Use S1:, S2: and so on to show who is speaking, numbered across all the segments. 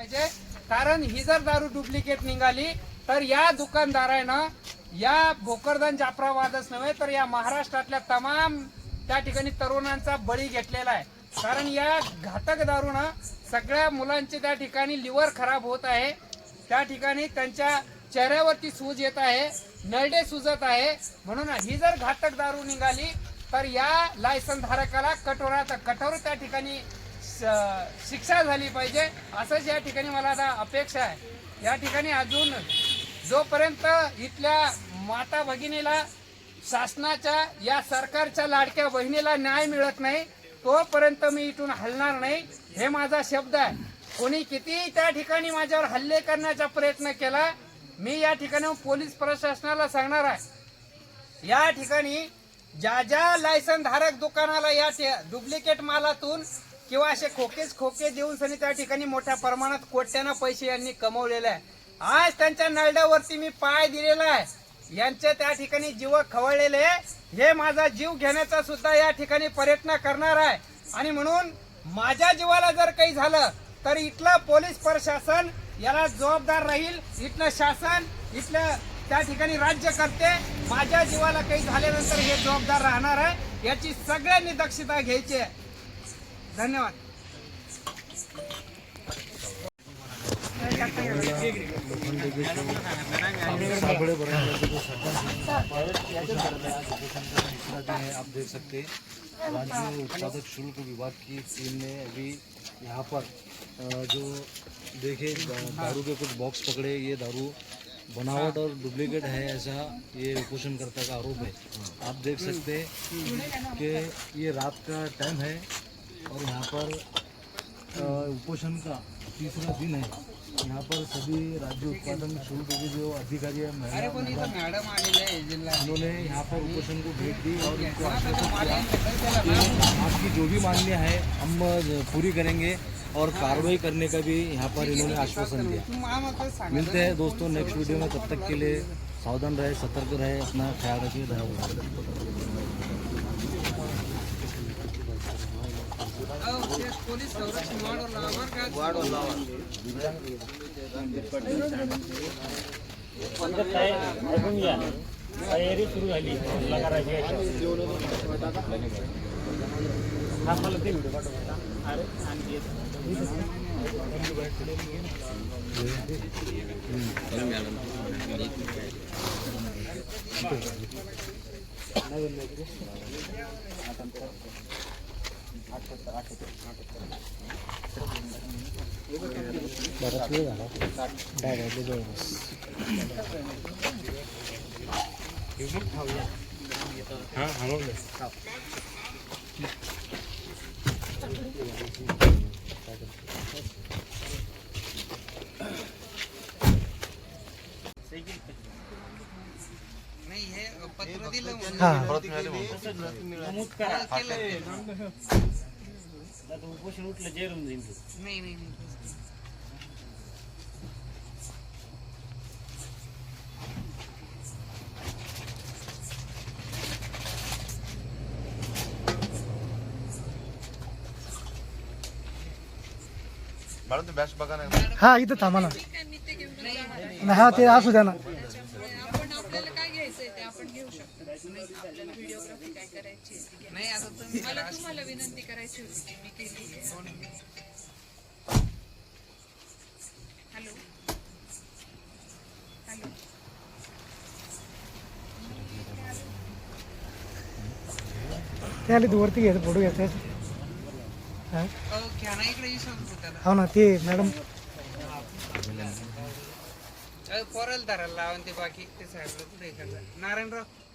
S1: पाहिजे. कारण ही जर दारू डुप्लिकेट निघाली तर या दुकानदारानं या भोकरदन जाफराबादच नव्हे तर या महाराष्ट्रातल्या तमाम त्या ठिकाणी तरुणांचा बळी घेतलेला आहे. कारण या घातक दारूनं सगळ्या मुलांचे त्या ठिकाणी लिव्हर खराब होत आहे. त्या ठिकाणी त्यांच्या चेहऱ्यावरती सूज येत आहे नरडे सुजत आहे. म्हणून ही जर घातक दारू निघाली तर या लायसन धारकाला कठोरात कठोर त्या ठिकाणी शिक्षा झाली पाहिजे असंच या ठिकाणी मला आता अपेक्षा आहे. या ठिकाणी अजून जोपर्यंत इथल्या माता भगिनीला शासनाच्या या सरकारच्या लाडक्या बहिणीला न्याय मिळत नाही तोपर्यंत मी इथून हलणार नाही हे माझा शब्द आहे. कोणी किती त्या ठिकाणी माझ्यावर हल्ले करण्याचा प्रयत्न केला मी या ठिकाणी पोलीस प्रशासनाला सांगणार आहे. या ठिकाणी ज्या ज्या लायसन धारक दुकानाला या डुप्लिकेट मालातून किंवा असे खोकेच खोके देऊन सनी त्या ठिकाणी मोठ्या प्रमाणात कोट्यानं पैसे यांनी कमवलेले आहे. आज त्यांच्या नळड्यावरती मी पाय दिलेला आहे. यांचे त्या ठिकाणी जीव खवळलेले आहे. हे माझा जीव घेण्याचा सुद्धा या ठिकाणी प्रयत्न करणार आहे. आणि म्हणून माझ्या जीवाला जर काही झालं तर इथलं पोलीस प्रशासन याला जबाबदार राहील. इथलं शासन इथलं त्या ठिकाणी राज्य करते. माझ्या जीवाला काही झाल्यानंतर हे जबाबदार राहणार आहे. याची सगळ्यांनी दक्षता घ्यायची आहे. धन्यवाद
S2: आप देख सकते हैं राज्य उत्पादक शुल्क विभाग की टीम ने अभी यहाँ पर जो देखे दारू के कुछ बॉक्स पकड़े ये दारू बनावट और डुप्लीकेट है ऐसा ये उपोषणकर्ता का आरोप है आप देख सकते हैं कि ये रात का टाइम है और यहाँ पर उपोषण का तीसरा दिन है। यहाँ पर सभी राज्य उत्पादन शुल्क के जो अधिकारी है
S1: जिल्हा
S2: उन्होंने यहाँ पर उपोषण को भेंट दी और उनको आश्वासन दिया कि आपकी जो भी मांगनियाँ है हम पूरी करेंगे और कार्रवाई करने का भी यहाँ पर इन्होंने आश्वासन दिया। मिलते हैं दोस्तों नेक्स्ट वीडियो में तब तक के लिए सावधान रहे सतर्क रहे अपना ख्याल रखिए धन्यवाद।
S3: तयारी सुरू झाली हल्ला करायची हा मला ते व्हिडिओ पाठवा अरे आणखी बरस
S1: नाही झाला डायरेक्टली जवळ बस हे पत्र दिलं म्हणून.
S3: नमूद करा. आता उपोषण उठलं जेरून जाईल तू.
S1: नाही नाही नाही.
S4: मॅडम ते बॅच बघा ना.
S5: हा इथं थांबा ना. नाही हा ते असू द्या ना.
S6: आपल्याला व्हिडिओग्राफी काय करायची आहे ती घ्या.
S1: नाही आता तुम्ही
S6: मला तुम्हाला विनंती करायची होती ती मी केली आहे. हॅलो हॅलो
S5: ते आले तू वरती घ्यायचं फोटो घ्यायचा हा
S1: अहो, घ्या ना इकडे त्याला
S5: हो ना ते मॅडम
S1: अहो, पोराला धरायला लावा आणि ते बाकी ते कुठे करतात नारायणराव.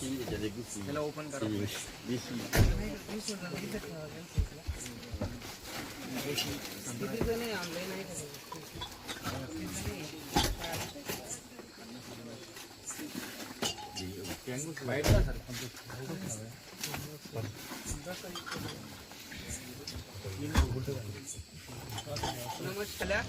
S5: सीविंग चलेगी
S1: सीविंग चलो ओपन करो देसी देसी तो नहीं हम लेना ही करेंगे वाइट का सर नमस्कार।